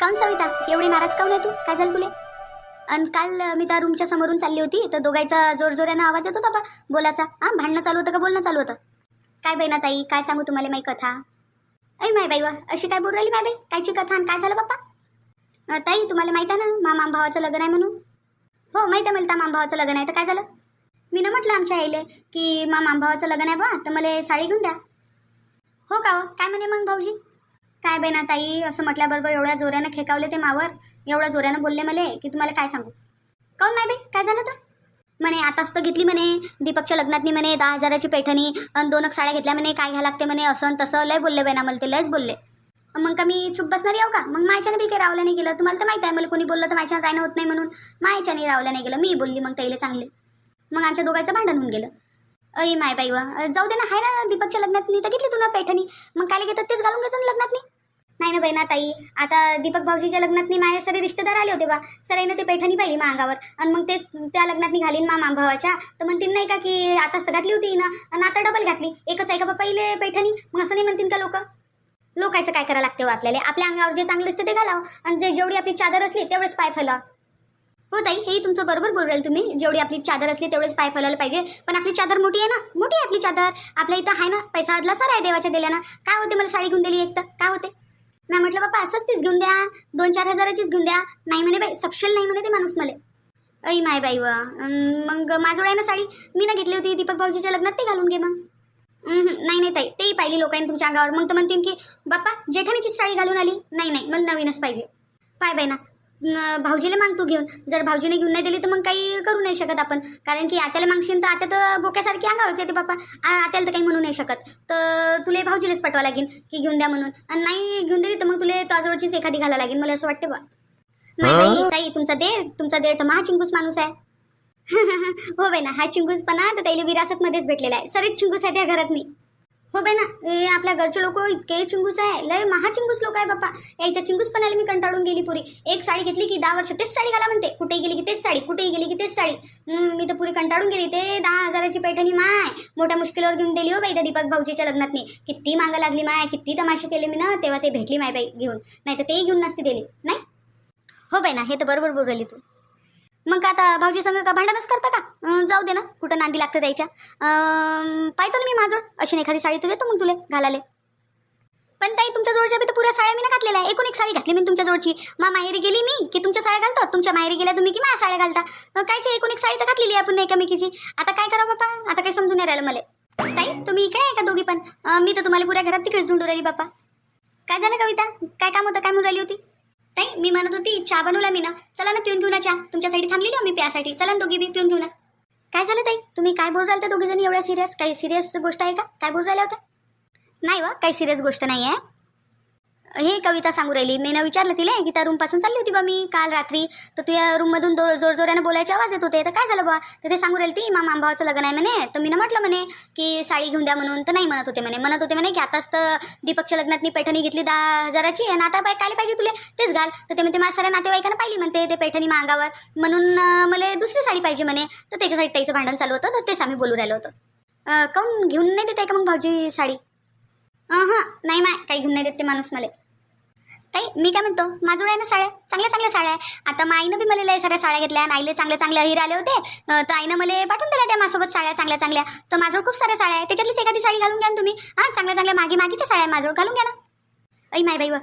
काऊन सविता? एवढी नाराज काऊन आहे तू? काय झालं तुले? आणि काल मी त्या रूमच्या समोरून चालली होती. तर दोघांचा जोरजोऱ्यानं आवाज येत होता बा बोलाचा. हां भांडणं चालू होतं का? बोलणं चालू होतं. काय बाई ना ताई काय सांगू तुम्हाला माही कथा? ऐ माय बाई वा अशी काय बोल राहिली माय बाई? कायची कथा आणि काय झालं पप्पा? ताई तुम्हाला माहीत आहे ना माम भावाचं लग्न आहे म्हणून? हो माहीत आहे मला त्या माम भावाचं लग्न आहे. तर काय झालं? मी ना म्हटलं आमच्या आईले की माम भावाचं लग्न आहे बा तर मला साडी घेऊन द्या. हो का काय म्हणे मग भाऊजी? काय बेना ताई? असं म्हटल्याबरोबर एवढ्या जोरानं खेकावले ते मावर. एवढ्या जोरानं बोलले मला की तुम्हाला काय सांगू? काऊन नाही बाई काय झालं तर? म्हणे आताच तर घेतली म्हणे. दीपकच्या लग्नातनी म्हणे दहा हजाराची पैठणी आणि दोनक साड्या घेतल्या म्हणे. काय घ्या लागते म्हणे? असं तसं. लय बोलले बेना मला ते लयच बोलले. मग का मी चुप बसणार येऊ हो का? मग मायच्याने बी काही रावलं नाही गेलं. तुम्हाला तर माहिती आहे मला कोणी बोललं तर मायच्यानं राहणं होत नाही म्हणून. मायच्याने रावलं नाही गेलं. मी बोलली मग ताईले चांगले. मग आमच्या दोघांचं भांडण होऊन गेलं. अय माय बाई वा. जाऊ दे ना हाय ना दीपकच्या लग्नात तर घेतली तू ना पैठणी. मग काय घेतात तेच घालून घ्यायचं लग्नात नाही नाही ना बहिणा ताई. आता दीपक भाऊजीच्या लग्नात माझे सगळे रिश्तेदार आले होते बा. सराईनं ते पैठणी पाहिली मा अंगावर आणि मग तेच त्या लग्नात घालीन मा मा भावाच्या. तर म्हणतील नाही का की आता घातली होती ना. आणि आता डबल घातली. एकच आहे का बाप्पा पैठणी? मग असं नाही म्हणतील का लोक? लोकायचं काय करायला लागते हो आपल्याला? आपल्या अंगावर जे चांगलं असते ते घालावं. आणि जे जेवढी आपली चादर असली तेवढेच पाय फैलाव. हो ताई हे तुमचं बरोबर बोल राहील तुम्ही. जेवढी आपली चादर असली तेवढेच पाय फैलायला पाहिजे. पण आपली चादर मोठी आहे ना? मोठी आहे आपली चादर. आपल्या इथं आहे ना? पैसा आदला सर आहे देवाच्या दिल्यानं. काय होते मला साडी घेऊन दिली एक तर? काय होते? मी म्हटलं बाप्पा असंच तीच घेऊन द्या. दोन चार हजाराचीच घेऊन द्या. नाही म्हणे बाई सपशेल नाही म्हणे ते माणूस मला. अई माय बाई वा मग माझं आहे ना साडी मी ना घेतली होती दीपक भाऊजीच्या लग्नात ते घालून घे मग. नाही नाही ताई तेही पाहिली लोकांनी तुमच्या अंगावर. मग तर म्हणतील की बाप्पा जेठाणीचीच साडी घालून आली. नाही नाही मला नवीनच पाहिजे. पाय बाई ना भाऊजीला माग तू घेऊन. जर भाऊजीने घेऊन नाही दिली तर मग काही करू नाही शकत आपण. कारण की आत्याला मागशील तर आता तर बोक्यासारखी अंगावरच येते बाप्पा. आत्याला तर काही म्हणू नाही शकत. तर तुला भाऊजीलाच पटवा लागेल की घेऊन द्या म्हणून. आणि नाही घेऊन दिली तर मग तुला ताजवळचीच एखादी घाला लागेल. मला असं वाटतं बा. नाही ताई तुमचा देर तुमचा देर तर महाचिंकूस माणूस आहे. हो बाई ना हा चिंगूसपणा तर त्याला विरासतमध्येच भेटलेला आहे. सरीच चिंगूस आहे त्या घरात मी. हो बाई ना हे आपल्या घरचे लोक इतके चिंगूस आहे. लय महाचिंगूस लोक आहे बाप्पा. याच्या चिंगूसपणाला मी कंटाळून गेली पुरी. एक साडी घेतली की दहा वर्ष तेच साडी घाला म्हणते. कुठेही गेली की तेच साडी कुठेही गेली की तेच साडी. हम्म, मी तर पुरी कंटाळून गेली. ते दहा हजाराची पैठणी माय. मोठ्या मुश्किलवर घेऊन दिली हो बाई त्या दीपक भाऊजीच्या लग्नात मी किती मागं लागली माय किती तमाशे केले मी ना तेव्हा ते भेटली माय बाई घेऊन. नाही तर तेही घेऊन नसती दिली. नाही? हो बाई ना हे तर बरोबर बोलली तू. मग का आता भाऊजी संग का भांडणच करता का? जाऊ दे ना कुठं नांदी लागतं द्यायच्या पाहतो ना मी माझं. अशी नाही एखादी साडी तर देतो मग तुले घालाले पण ताई तुमच्या जोडच्या बी तर पुऱ्या साड्या मी ना घातलेल्या आहे. एकूण एक साडी घातली मी तुमच्या जोडची. मा माहेरी गेली मी की तुमच्या साड्या घालतो? तुमच्या माहेरी गेल्या तुम्ही की माझ्या साड्या घालता? अं, कायची एकूण एक साडी तर घातलेली आहे आपण एकामेकीची. आता काय करावं बापा? आता काय समजून नाही राहिलं मला. ताई तुम्ही इकडे आहे का दोघी पण? मी तर तुम्हाला पुऱ्या घरात तिकडेच ढूंढू राहिली बापा. काय झालं कविता? काय काम होतं? काय म्हणून राहिली होती? ताई मी म्हणत होती चहा बनवला मी ना. चला ना पिऊन घेऊ ना चहा. तुमच्यासाठी थांबलेली हो मी प्यासाठी. चला ना दोघी बी पिऊन घेऊ ना. काय झालं ताई? तुम्ही काय बोल राहिला दोघी जणी एवढ्या सिरियस काही सिरियस गोष्ट आहे का? काय बोल राहिल्या होत्या? नाही व काही सिरियस गोष्ट नाही आहे हे कविता सांगू राहिली. मी ना विचारलं तिला की त्या रूमपासून चालली होती बा मी काल रात्री? तर तुझ्या रूममधून दो जोर जोराने बोलायचे आवाज येत होते. तर काय झालं बा? तर ते सांगू राहिली ती मा मामभावाचं लग्न आहे म्हणे. तर मी ना म्हटलं म्हणे की साडी घेऊन द्या म्हणून. तर नाही म्हणत होते म्हणे. म्हणत होते म्हणे की आताच तर दीपकच्या लग्नात मी पैठणी घेतली दहा हजाराची आणि आता बाय काय पाहिजे तुले. तेच घाल. तर ते म्हणते माझ्या साऱ्या नातेवाईकांना पाहिली म्हणते ते पैठणी मागावर. म्हणून मला दुसरी साडी पाहिजे म्हणे. तर त्याच्यासाठी त्याचं भांडण चालू होतं. तर तेच आम्ही बोलू राहिलो होतो. काऊन घेऊन नाही देत आहे का मग भाऊजी साडी? हां नाही माय काही घेऊन नाही देत ते माणूस मला. ताई मी काय म्हणतो? माझ्याकडे आहे ना साड्या चांगल्या चांगल्या साड्या आहे. आता मग आईनं बी मला लय साऱ्या साड्या घेतल्या आणि आईले चांगल्या चांगल्या हिर आले होते. तर आईनं मला पाठवून दिल्या त्या माझ्यासोबत साड्या चांगल्या चांगल्या. तर माझ्यावर खूप साऱ्या साड्या आहे. त्याच्यातलीच एखादी साडी घालून घ्या ना तुम्ही. हां चांगल्या चांगल्या मागे मागीच्या साड्या आहे माझ्यावर घालून घ्या ना. ऐ माय बाई व,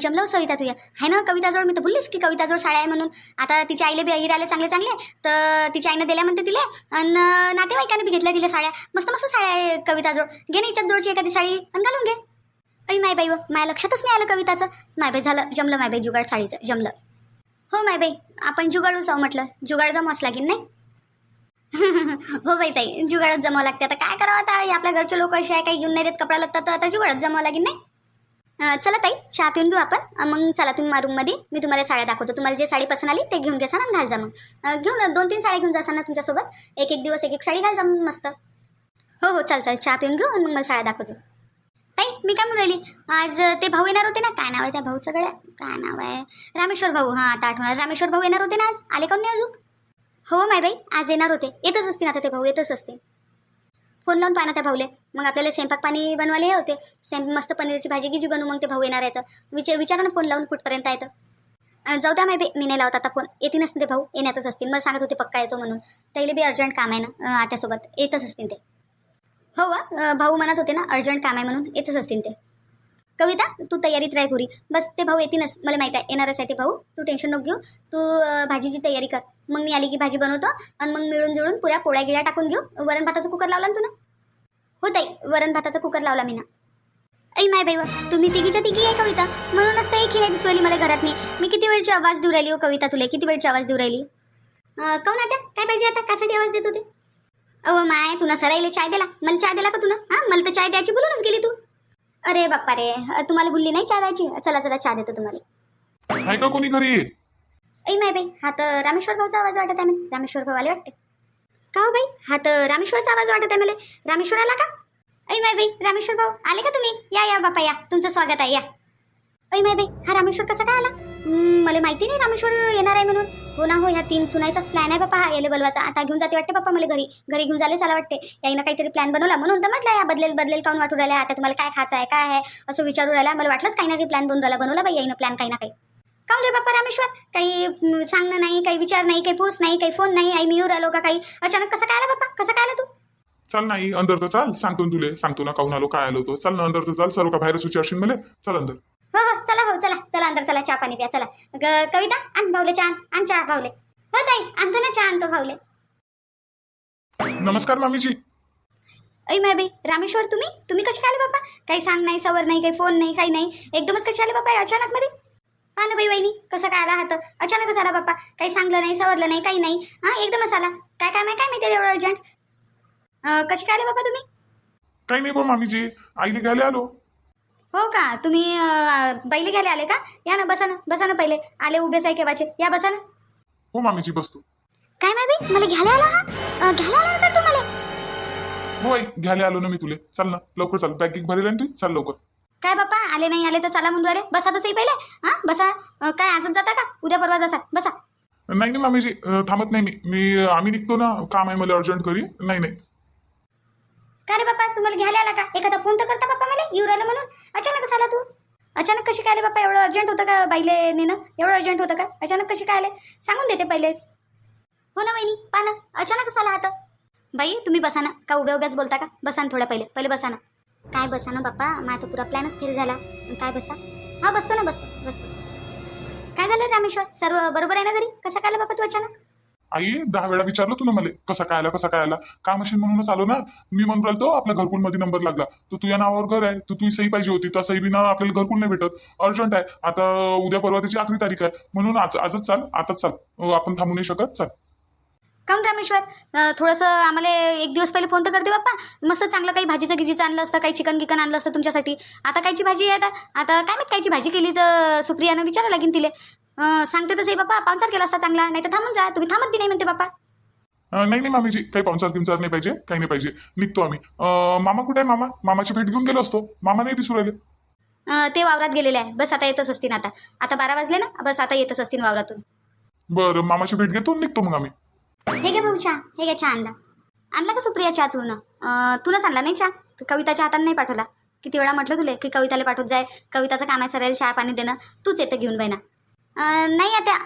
जमलं सविता तुझ्या. आहे ना कविताजवळ? मी तर बोललीस की कविताजवळ साड्या आहे म्हणून. आता तिच्या आईले बी हिर आले चांगले चांगले तर तिच्या आईनं दिल्या म्हणते तिले. आणि नातेवाईकाने बी घेतल्या तिला साड्या. मस्त मस्त साड्या आहे कविताजवळ. घे ना हिच्यात जवळची एखादी साडी आणि घालून घे. ऐ माय बाई व माझ्या लक्षातच नाही आलं कविताचं. माय बाई झालं जमलं माय बाई जुगाड साडीचं जमलं. हो माय बाई आपण जुगाडू जाऊ म्हटलं. जुगाड जमावंच लागेल नाही? हो बाई ताई जुगाडच जमावं लागते. आता काय करावं आता? आपल्या घरचे लोक असे आहे काही घेऊन नाही देत कपडा लागतात तर आता जुगाडच जमावं लागेल नाही? चला ताई चहा पिऊन घेऊ आपण. मग चला तुम्ही मा रूममध्ये मी तुम्हाला साड्या दाखवतो. तुम्हाला जे साडी पसंत आली ते घेऊन घ्यासा आणि घाल जा मग. घेऊन दोन तीन साड्या घेऊन जासा ना तुमच्यासोबत. एक एक दिवस एक एक साडी घाल जा मग मस्त. हो हो चाल चाल चहा पिऊन घेऊ आणि मग मला साड्या दाखवतो. ताई मी काय म्हणून राहिली? आज ते भाऊ येणार होते ना? काय नाव आहे त्या भाऊचं गड्या? काय नाव आहे? रामेश्वर भाऊ. हां आता आठवणार. रामेश्वर भाऊ येणार होते ना आज? आले का नाही अजून? हो माय बाई आज येणार होते. येतच असतील आता ते भाऊ येतच असते फोन लावून पाहणार त्या भाऊले. मग आपल्याला स्वयंपाक पाणी बनवायला हे होते. सेम मस्त पनीरची भाजी गिजी बनवू मग ते भाऊ येणार आहेत. विचार विचारा ना फोन लावून कुठपर्यंत येतं जाऊ द्या माहिती मी नाही लावत आता फोन. येतीलच ते भाऊ. येण्यातच असतील. मला सांगत होते पक्का येतो म्हणून. त्याला बी अर्जंट काम आहे ना आत्यासोबत. येतच असतील ते. हो वा भाऊ म्हणत होते ना अर्जंट काम आहे म्हणून. येतच असतील ते. कविता तू तयारीत राह पुरी बस ते भाऊ येतीलच. मला माहिती आहे येणारच आहे ते भाऊ तू टेन्शन नको घेऊ. तू भाजीची तयारी कर. मग मी आली की भाजी बनवतो आणि मग मिळून जुळून पुऱ्या पोळ्या गिळ्या टाकून घेऊ. वरण भाताचा कुकर लावला ना तू ना हो ताई वरण भाताचा कुकर लावला मी ना ऐ माय बाई तुम्ही तिघीच्या तिघी आहे कविता. म्हणूनच तर एक नाही दुसरली मला घरात नाही मी किती वेळची आवाज देऊ राहिली हो कविता तुला? किती वेळची आवाज देऊ राहिली? काऊन आता? काय पाहिजे आता? कासाठी आवाज देत होते? अहो माय तुला सराईले चाय दिला मला चाय दिला का तुला? हां मला तर चाय द्यायची बोलूनच गेली तू. अरे बाप्पा रे तुम्हाला बोलली नाही चहा द्यायची चला चला चहा देतो तुम्हाला. आहे का कोणी घरी? ऐ माय बाई हा तर रामेश्वर भाऊचा आवाज वाटत आहे मला. रामेश्वर भाऊ आले वाटते. का हो बाई? हा तर रामेश्वरचा आवाज वाटत आहे मला. रामेश्वर आला का? ऐ माय बाई रामेश्वर भाऊ आले का तुम्ही? या या बापा या. तुमचं स्वागत आहे या. अय माय बाई हा रामेश्वर कसा काय आला? मला माहिती नाही रामेश्वर येणार आहे म्हणून. हो ना हो ह्या तीन सुनायचाच प्लॅन आहे बापा. हा बलवाचा. आता घेऊन जाते वाटते पप्पा मला घरी. घरी घेऊन जाले आला वाटते. याईनं काहीतरी प्लॅन बनवला म्हणून तर म्हटलं या बदलेल बदलेल काऊन वाटू राहिला आता तुम्हाला काय खायचं आहे काय आहे असं विचारू राहिला मला वाटलंच काही ना काही प्लॅन बनवून राहिला बनवला बाई याईनं प्लॅन काही ना काही. काऊन रे बाप्पा रामेश्वर? काही सांगणं नाही काही विचार नाही काही पूस नाही काही फोन नाही आई मी येऊ राहिलो का काही? अचानक कसं काय आला बाप्पा कसं काय आला तू? चल नाही अंदर तर चाल. सांगतो तुले. सांगतो ना काऊन आलो काय आलो तो. चल ना अंदर तर चाल. सर्व का बाहेरच विचारशील मला. चल अंदर हो हो चला हो चला चला अंदर चला चहा पाणी प्या चला. ग- कविता आण भाऊले चहा आण. चहा भाऊले. हो ताई आणतो ना चहा आणतो भाऊले. नमस्कार मामीजी. ऐ माय बाई रामेश्वर तुम्ही? तुम्ही कसे आले बाबा काही सांग नाही सवर नाही काही फोन नाही काही नाही. एकदमच कसे आले बाबा अचानक मध्ये? पहा ना बाई वहिनी कसं काय आला हात अचानकच आला बाप्पा काही सांगलं नाही सवरलं नाही काही नाही. हां एकदमच आला. काय काय नाही काय माहिती एवढं अर्जंट कसे काय आले बाबा तुम्ही? काही नाही बा मामीजी. आईने घ्यायला आलो. हो का? तुम्ही बैले घ्यायला आले का? या ना बसा ना बसा ना पहिले. आले उभेच आहे केव्हाचे? या बसा ना. हो मामीजी बसतो. काय बाई मला घ्यायला आला हा? घ्यायला आला होता तुम्हाला? हो आई घ्यायला आलो ना मी तुले. चल ना लवकर चाल. बॅग गिग भरेल ना तू? चल लवकर. काय बाप्पा? आले नाही आले तर चला म्हणून राहिले बसा तसंही पहिले. हां बसा. अं, काय आजच जाता का? उद्या परवा जसा. बसा. नाही नाही मामीजी अं, थांबत नाही मी. मी आम्ही निघतो ना. काम आहे मला अर्जंट घरी. नाही नाही. का रे बाप्पा तुम्हाला घ्यायला आला का? एखादा फोन तर करता बाप्पा मला? येऊ राहिलं म्हणून? अचानकच आला तू? अचानक कशी काय आले बाप्पा एवढं अर्जंट होतं का बाईले नेणं? एवढं अर्जंट होतं का? अचानक कशी काय आले? सांगून देते पहिलेच. हो ना वहिनी पहा ना. अचानकच आला आता. बाई तुम्ही बसा ना. का उभ्या उभ्याच बोलता का? बसा ना थोड्या पहिले. पहिले बसा ना. काय बसा ना बाप्पा माझा पुरा प्लॅनच फेल झाला. काय बसा? हा बसतो ना बसतो बसतो. काय झालं रामेश्वर? सर्व बरोबर आहे ना घरी? कसं काय बाप्पा तू अचानक? आई दहा वेळा विचारलं तू ना मला. कसा काय आला कसा काय आला? काम असेल म्हणूनच आलो ना? मी म्हणून राहिलो तो आपल्या घरकुलमध्ये नंबर लागला. तर तुझ्या नावावर घर आहे. तू तुझी सही पाहिजे होती. तर सही बिना आपल्याला घरकुल नाही भेटत. अर्जंट आहे. आता उद्या परवा त्याची आखरी तारीख आहे. म्हणून आज आजच चाल आताच चाल. आपण थांबू नाही शकत. चाल. काऊन रामेश्वर थोडंसं आम्हाला एक दिवस पहिले फोन तर करते बाप्पा. मस्त चांगलं काही भाजीचं गिजीचं आणलं असतं काही चिकन गिकन आणलं असतं तुमच्यासाठी. आता कायची भाजी आहे आता? आता काय माहीत कायची भाजी केली तर सुप्रियानं विचारायला लागेल तिले. सांगते तसं बाप्पा पाहुणचार केला असता चांगला नाही तर थांबून जा तुम्ही थांबत बी नाही म्हणते बाप्पा अं, नाही नाही मामीजी काही पाहुणचार किंचार नाही पाहिजे काही नाही पाहिजे निघतो आम्ही. अं, मामा कुठे आहे मामा? मामाची भेट घेऊन गेलो असतो मामा नाही दिसू राहिले. अं, ते वावरात गेलेले आहे बस आता येतच असतील आता. आता बारा वाजले ना बस आता येतच असतील वावरातून. बरं मामाची भेट घेतो आणि निघतो मग आम्ही. हे घे भाऊ चहा हे घे चहा आणला. आणला का सुप्रिया चहा तू ना? तुलाच आणला नाही चहा? तू कविताच्या हाताने नाही पाठवला? किती वेळा म्हटलं तुले की कविताला पाठवत जाय कविताचं काम आहे सरायला चहा पाणी देणं तूच येतं घेऊन बाई ना नाही आता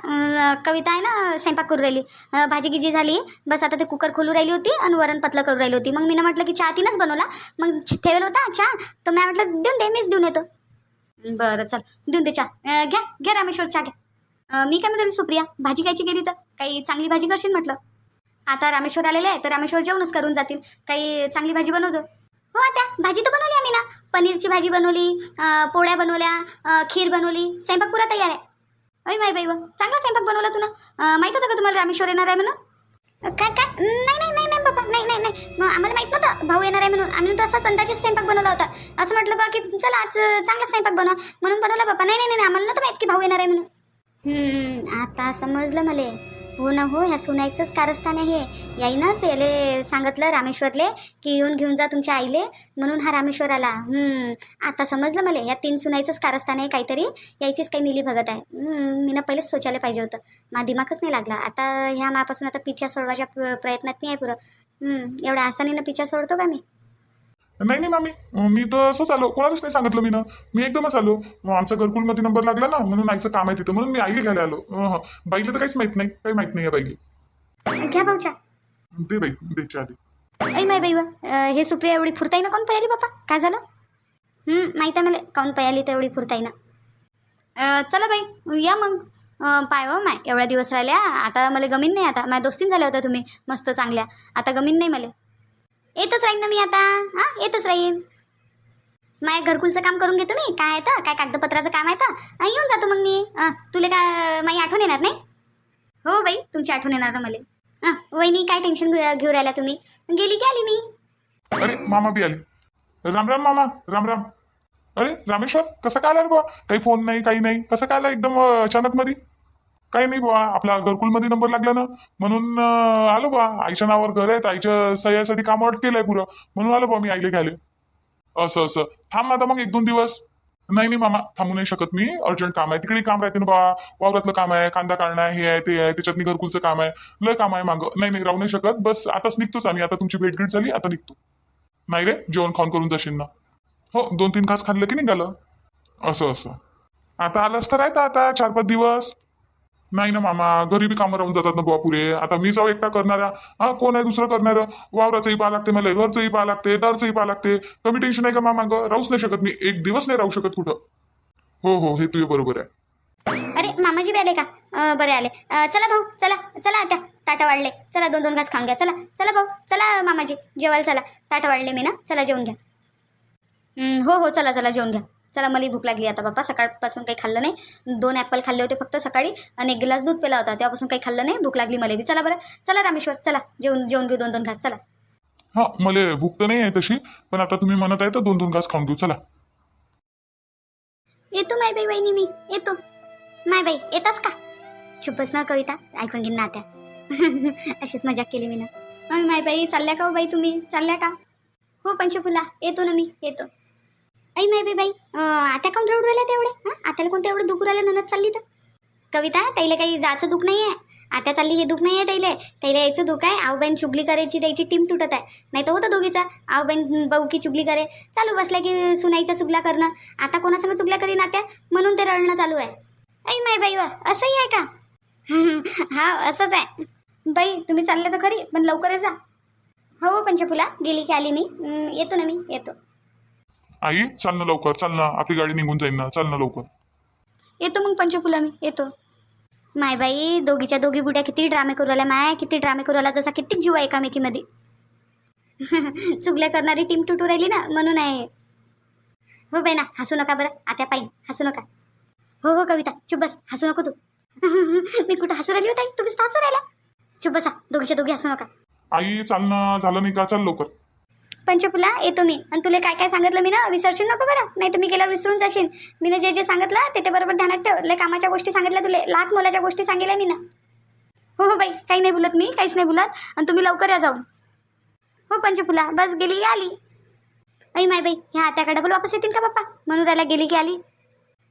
कविता आहे ना स्वयंपाक करू राहिली. भाजी गिजी झाली. बस आता ते कुकर खोलू राहिली होती आणि वरण पतलं करू राहिली होती. मग मी म्हटलं की चहा तिनंच बनवला. मग ठेवलं ठेवला होता चहा? तर मी म्हटलं देऊन दे मीच देऊन येतो. बरं चल. देऊन दे चहा. घ्या घ्या रामेश्वर चहा घ्या. मी काय म्हणते सुप्रिया? भाजी खायची केली तर? काही चांगली भाजी करशील म्हटलं? आता रामेश्वर आलेले आहे तर रामेश्वर जेवणच करून जातील. काही चांगली भाजी बनवतो हो आता भाजी तर बनवली आम्ही ना. पनीरची भाजी बनवली पोळ्या बनवल्या खीर बनवली. स्वयंपाक पुरा तयार आहे. अय बाई बाई व. चांगला स्वयंपाक बनवला तुला माहीत माहीत होतं का तुम्हाला रामेश्वर येणार आहे म्हणून? काय काय नाही नाही नाही नाही बाबा नाही नाही नाही. मग आम्हाला माहीत नव्हतं भाऊ येणार आहे म्हणून. आम्ही तर असाच अंदाजेच स्वयंपाक बनवला होता. असं म्हटलं बा की चला आज चांगला स्वयंपाक बनवा म्हणून बनवला बाबा. नाही नाही नाही आम्हाला नव्हतं माहीत की भाऊ येणार आहे म्हणून. आता समजलं मला. हो ना हो ह्या सुनायचंच कारस्थान आहे हे. याईनंच याले सांगितलं रामेश्वरले की येऊन घेऊन जा तुमच्या आईले म्हणून हा रामेश्वर आला. आता समजलं मला या तीन सुनायचंच कारस्थान आहे काहीतरी यायचीच काही मिली भगत आहे. मी ना पहिलेच सोचायला पाहिजे होतं. मा दिमागच नाही लागला. आता ह्या मापासून आता पिच्छा सोडवायच्या प्रयत्नात नाही आहे पुरं. हम्म, एवढ्या आसानीनं पिच्छा सोडतो का मी? नाही नाही मामी. मी तर असंच आलो. कोणालाच नाही सांगितलं मी ना. मी एकदमच आलो. आमच्या घरकुलमध्ये नंबर लागला ना म्हणून आईचं काम आहे तिथं. म्हणून मी आईला घ्यायला आलो. अं, बाईला तर काहीच माहीत नाही. काही माहीत नाही आहे बाईला. घ्या भाऊच्या दे बाई आधी ऐ माय बाई व, अं, हे सुप्रिया एवढी फुरताई ना? कोण पयाली बापा? काय झालं? हं, माहीत आहे मला. काऊन पयाली तर एवढी फुरताई ना? अं, चला बाई या मग. अं, पाय हो माय एवढ्या दिवस राहिल्या. आता मला गमीन नाही आता. माझ्या दोस्तीन झाल्या होत्या तुम्ही. मस्त चांगल्या. आता गमीन नाही मला. येतच राहीन ना मी आता हां? येतच राहीन. माझ्या घरकुलचं काम करून घेतो मी काय येतं तर? काय कागदपत्राचं काम आहे तर? येऊन जातो मग मी. तुला काय माझी आठवण येणार नाही? हो बाई तुमची आठवण येणार ना मला. अं, वहिनी काय टेन्शन घेऊ राहिला तुम्ही? गेली की आली मी? अरे मामा बी आले. राम राम मामा राम राम. अरे रामेश्वर कसं काय आला बुवा? काही फोन नाही काही नाही. कसं काय आला एकदम अचानक मध्ये काही नाही बुवा आपला घरकुलमध्ये नंबर लागला ना. म्हणून अं, आलो बुवा आईच्या नावावर घर आहे तर आईच्या सह्यासाठी काम अट केलंय पुरं. म्हणून आलो बुवा मी आईले घ्यायला. असं असं. थांब आता मग एक दोन दिवस. नाही नाही मामा थांबू नाही शकत मी. अर्जंट काम आहे. तिकडे काम राहते ना बा वावरातलं काम आहे कांदा काढणं आहे हे आहे ते आहे त्याच्यातनी घरकुलचं काम आहे. लय काम आहे मागं. नाही नाही राहू नाही शकत. बस आताच निघतोच आम्ही. आता तुमची भेट झाली आता निघतो. नाही रे जेवण खाऊन करून जाशील ना. हो दोन तीन घास खाल्लं की निघालं. असं असं. आता आलंच तर राहतं आता चार पाच दिवस. नाही ना मामा गरीबी कामं राहून जातात ना बुवा पुरे. आता मी जाऊ एकटा करणारा हा कोण आहे दुसरं करणारं? वावराचंही पाहा लागते मला घरचंही पाहा लागते दारचंही पाहा लागते. कमी टेन्शन आहे का मामा ग? राहूच नाही शकत मी. एक दिवस नाही राहू शकत कुठं. हो हो हे तुझे बरोबर आहे. अरे मामाजी बी आले का? अं, बरे आले. अं, चला भाऊ चला चला आता. ताटा वाढले. चला दोन दोन घास खाऊन घ्या. चला चला भाऊ चला मामाजी. जेवायला चला. ताटा वाढले मी ना. चला जेवून घ्या. हं, हो हो चला चला जेवून घ्या. चला मला भूक लागली आता बाप्पा. सकाळपासून काही खाल्लं नाही. दोन ॲपल खाल्ले होते फक्त सकाळी आणि एक गिलास दूध पिला होता. तेव्हापासून काही खाल्लं नाही. भूक लागली मला बी चला बरं. चला रामेश्वर चला. जेवून जेवून घेऊ दोन दोन घास. चला. हा मला भूक तर नाही आहे तशी पण आता तुम्ही म्हणत आहे तर दोन दोन घास खाऊन घेऊ. चला. येतो माय बाई वहिनी मी. येतो. माय बाई येतास का? चुपच ना कविता. ऐकून घेईन ना आता अशीच मजाक केली मी ना माय बाई चालल्या का हो बाई तुम्ही? चालल्या का? हो पंचफुला. येतो ना मी. येतो. ऐ माय बाई बाई. आता काऊन रडू राहिल्या तेवढे हां? आताला कोणतं एवढं दुखू राहिलं ननद चालली तर? कविता त्याला काही जायचं दुःख नाही आहे आता चालली हे दुःख नाही आहे ताईले त्याला यायचं दुःख आहे. आऊबाईन चुगली करायची त्याची टीम तुटत आहे. नाही तर होतं दोघीचा. आऊबाईन भाऊ की चुगली करे. चालू बसल्या की सुनाईचा चुगला करणं. आता कोणासंग चुगल्या करीन नात्या म्हणून ते रडणं चालू आहे. ऐ माय बाई वा असंही आहे का? हा असंच आहे. बाई तुम्ही चालले तर खरी पण लवकर जा. हो पंचफुला. गेली की आली मी. येतो ना मी. येतो. आई चाल ना लवकर चाल ना. आपली गाडी निघून जाईल ना. चाल ना लवकर. येतो मग पंचफुला मी. येतो. माय बाई दोघीच्या दोघी बुड्या किती ड्रामे करू राहिल्या माय. किती ड्रामे करू राहिला जसा किती जीव आहे एकामेकीमध्ये. चुगल्या करणारी टीम तुटू राहिली ना म्हणून आहे. हो बाई ना हसू नका बरं. आता पाहिजे हसू नका. हो हो कविता चुप बस हसू नको तू. मी कुठं हसू राहिली होता तुम्हीच हसू राहिला. चुप बसा दोघीच्या दोघी हसू नका. आई चाल ना. झालं नाही का? चाल लवकर. पंचफुला येतो मी आणि तुला काय काय सांगितलं मी ना विसरशील नको बरं. नाही तर मी गेल्यावर विसरून जाशील. मी जे जे सांगितलं ते ते बरोबर ध्यानात ठेव. लय कामाच्या गोष्टी सांगितल्या तुला. लाख मोलाच्या गोष्टी सांगितल्या मी ना हो हो बाई. काही नाही बोलत मी काहीच नाही बोलत. आणि तुम्ही लवकर या जाऊन. हो पंचफुला. बस गेली की आली. ऐ माय बाई ह्या आत्याकडे डबल वापस येतील का बाप्पा म्हणून त्याला गेली की आली.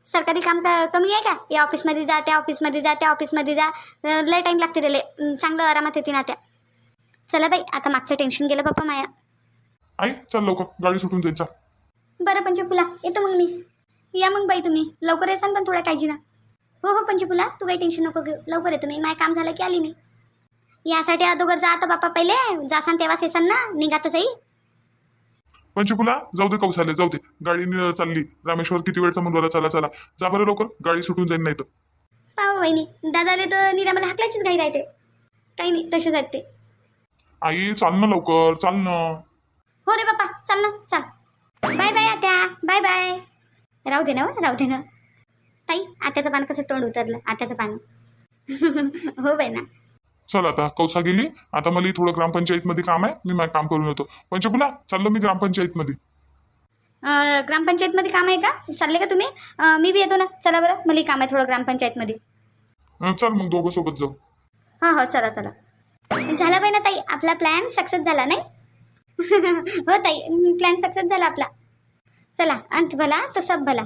सरकारी काम का कमी आहे का? या ऑफिसमध्ये जा त्या ऑफिसमध्ये जा त्या ऑफिसमध्ये जा. लय टाईम लागते त्याला. चांगलं आरामात येते ना त्या चला बाई आता मागचं टेन्शन गेलं बाप्पा माया. आई चल लवकर गाडी सुटून जाईल चाल. बरं पंचफुला येतो मग मी. या मग बाई तुम्ही. लवकर येसान पण थोडा काळजी ना हो हो पंचफुला तू काही टेन्शन नको घेऊ. लवकर येतो मी. माझं काम झालं की आली मी. यासाठी अगोदर जा आता बाप्पा पहिले. जासान तेव्हाच येसान ना. निघा सही पंचकुला जाऊ दे कौसाले जाऊ दे. गाडी न- चालली. रामेश्वर किती वेळचा म्हणून चला चला. जा बरं लवकर. गाडी सुटून जाईल नाही तर पाहू वहिनी दादाले तर निरा मला हाकल्याचीच घाई राहते. काही नाही तसेच आहेत ते. आई चाल ना लवकर. चाल ना. हो रे बाप्पा चाल ना चाल. बाय बाय आत्या बाय बाय. राहू दे ना हो, राहू दे ना. ताई आत्याचं पान कसं तोंड उतरलं? आत्याचं पान. हो बाई ना. चल आता कौसा गेली आता मला थोडं ग्रामपंचायत मध्ये काम आहे मी माझं काम करून येतो. पंचकुला चाललो मी ग्रामपंचायत मध्ये अं, ग्रामपंचायतमध्ये काम आहे का? चालले का तुम्ही? अं, मी बी येतो ना. चला बरं मला काम आहे थोडं ग्रामपंचायतमध्ये. चल मग दोघं सोबत जाऊ. हां हो चला चला. झाला बाई ना ताई आपला प्लॅन सक्सेस झाला नाही? हो ताई प्लॅन सक्सेस झाला आपला. चला अंत भला तर सब भला.